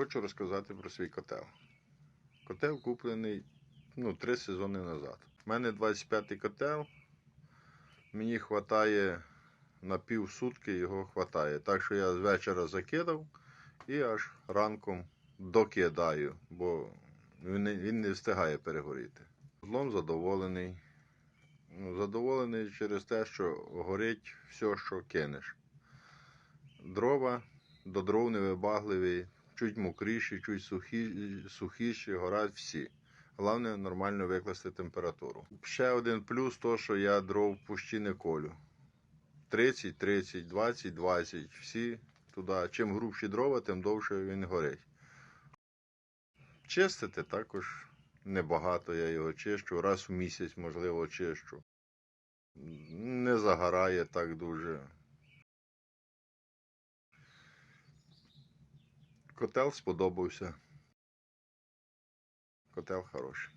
Хочу розказати про свій котел. Котел куплений ну, три сезони назад. У мене 25-й котел. Мені вистачає на пів сутки його вистачає. Так що я з вечора закидав і аж ранком докидаю, бо він не, він не встигає перегоріти. Злом задоволений. Ну, Задоволений через те, що горить все, що кинеш. Дрова до дров невибагливі, чуть мокріші, чуть сухі, сухіші, горять всі. Головне нормально викласти температуру. Ще один плюс то, що я дров пущі не колю. 30, 30, 20, 20, всі туди. Чим грубші дрова, тим довше він горить. Чистити також небагато я його чищу, раз в місяць, можливо, чищу. Не загорає так дуже. Котел сподобався. Котел хороший.